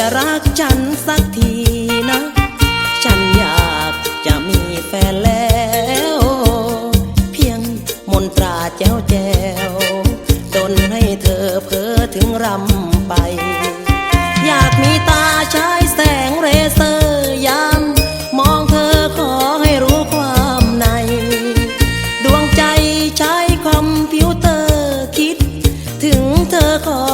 จะรักฉันสักทีนะ ฉันอยากจะมีแฟนแล้ว เพียงมนตราแจ้วแจ้วดนให้เธอเพ้อถึงรำไป อยากมีตาชายแสงเรเซอร์ยามมองเธอขอให้รู้ความใน ดวงใจใช้คอมพิวเตอร์คิด ถึงเธอขอ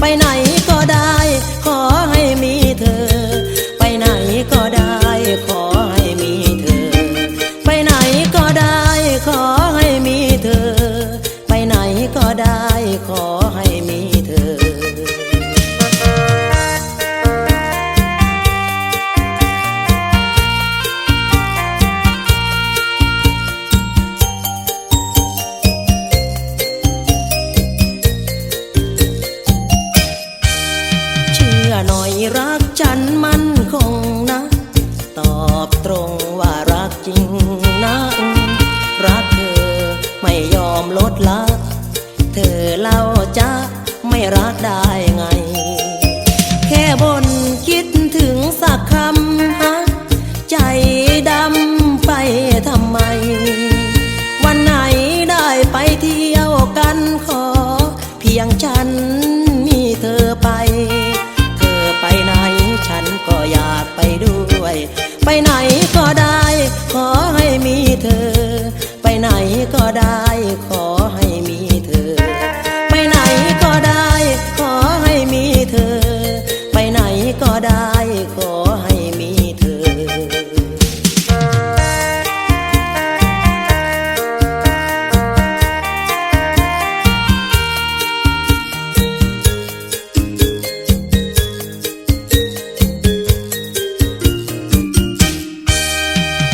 ไปไหนก็ได้ ขอให้มีเธอ ไปไหนก็ได้ ขอให้มีเธอ ไปไหนก็ได้ ขอให้มีเธอ ไปไหนก็ได้ขอ ลดละ เธอเล่าจะไม่รักได้ไง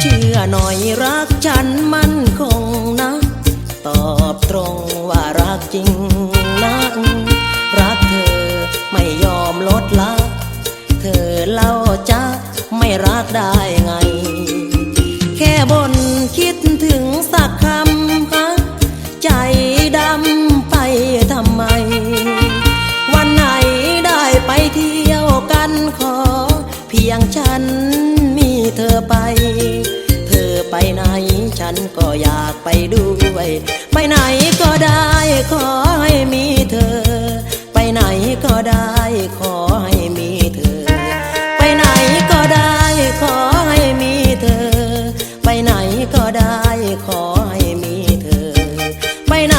เชื่อหน่อยรักฉันมันคงนะ ตอบตรงว่ารักจริงนะรักเธอไม่ยอมลดละ เธอเล่าจะไม่รักได้ไง แค่บนคิด นก็อยากไปด้วย ไปไหนก็ได้ขอให้มีเธอ ไปไหนก็ได้ขอให้มีเธอ ไปไหนก็ได้ขอให้มีเธอ ไปไหนก็ได้ขอให้มีเธอ ไปไหน